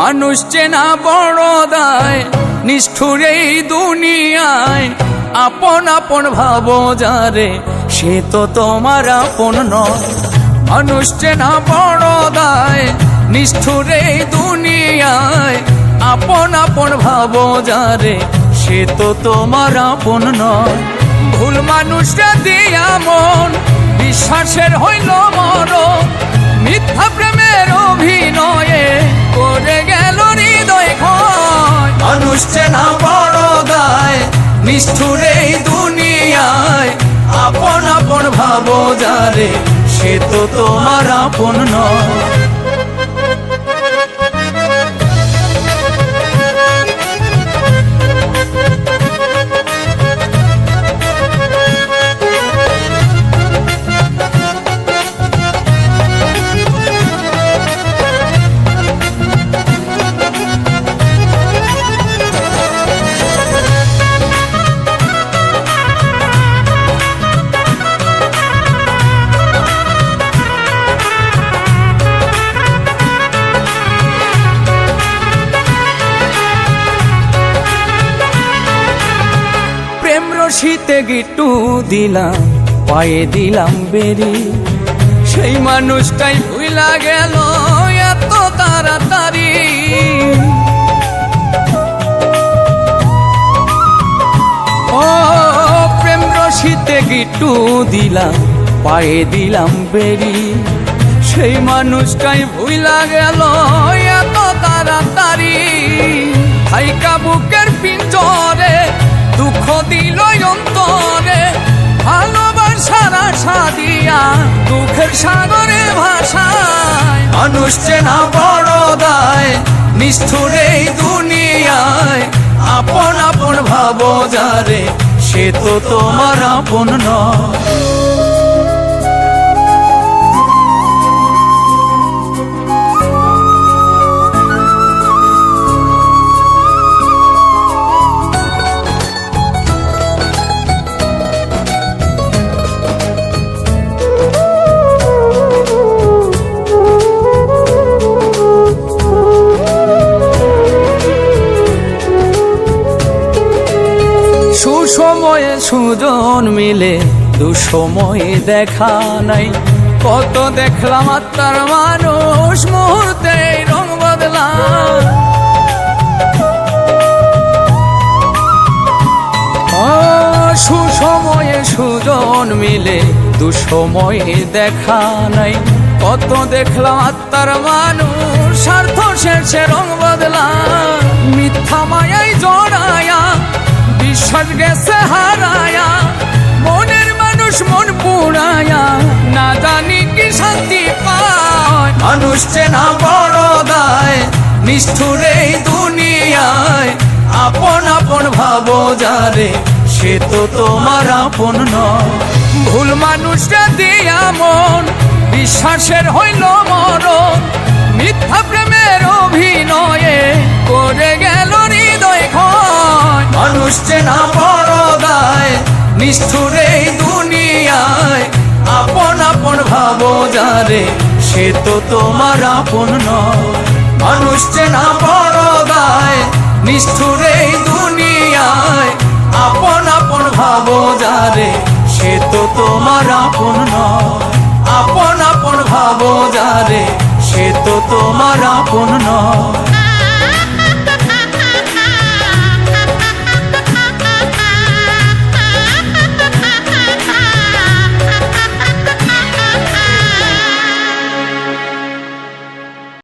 মানুষ চেনা বড় দায়, নিষ্ঠুর এই দুনিয়ায়। আপন আপন ভাবো যারে, সে তো তোমার আপন নয়। মানুষ চেনা বড় দায়, নিষ্ঠুর এই দুনিয়ায়। আপন আপন ভাব যারে, সে তো তোমার আপন নয়। ভুল মানুষরা দিয়া মন, বিশ্বাসের হইল মরণ। মিথ্যা প্রেমের অভিনয়ে নিষ্ঠুর এই দুনিয়ায় আপন আপন ভাবো যারে সে তো তোমার আপন নয়। রশিতে গিটু দিলাম, পায়ে দিলাম বেরি। সেই মানুষটাই ভুইলা গেল এত তাড়াতাড়ি। ও, প্রেম রশিতে গিটু দিলাম, পায়ে দিলাম বেরি। সেই মানুষটাই ভুইলা গেল এত তাড়াতাড়ি। হাইকা বুকের পিঞ্জরে সাগরে ভাষায়, মানুষ চেনা বড় নিষ্ঠুর এই দুনিয়ায়। আপন আপন ভাবো যারে, সে তো তোমার আপন নয়। সুসময়ে সুজন মিলে দুসময়ে দেখা নাই। কত দেখলাম আত্মার মানুষ মুহূর্তে রং বদলা। ও, সুসময়ে সুজন মিলে দুসময়ে দেখা নাই। কত দেখলাম আত্মার মানুষ, স্বার্থ শেষে রং বদলা। মিথ্যা মায়াই জড়ায়া বিশ্বাস গেছে মনের মানুষ মন পুড়ায়া। না জানি কি শান্তি পায়। মানুষ চেনা বড় দায়, নিষ্ঠুর এই দুনিয়ায়। আপন আপন ভাবো যারে, সে তো তোমার আপন ভুল মানুষরা দিয়া মন বিশ্বাসের হইল মরণ। মিথ্যা প্রেমের অভিনয়ে করে গেল ক্ষয় মানুষ চেনা বড় দায় নিষ্ঠুর এই দুনিয়ায়। আপন আপন ভাবো যারে, সে তো তোমার আপন নয়। মানুষ চেনা বড় দায় নিষ্ঠুর এই দুনিয়ায়। আপন আপন ভাবো যারে, সে তো তোমার আপন আপন আপন ভাবো যারে, সে তো তোমার আপন নয়।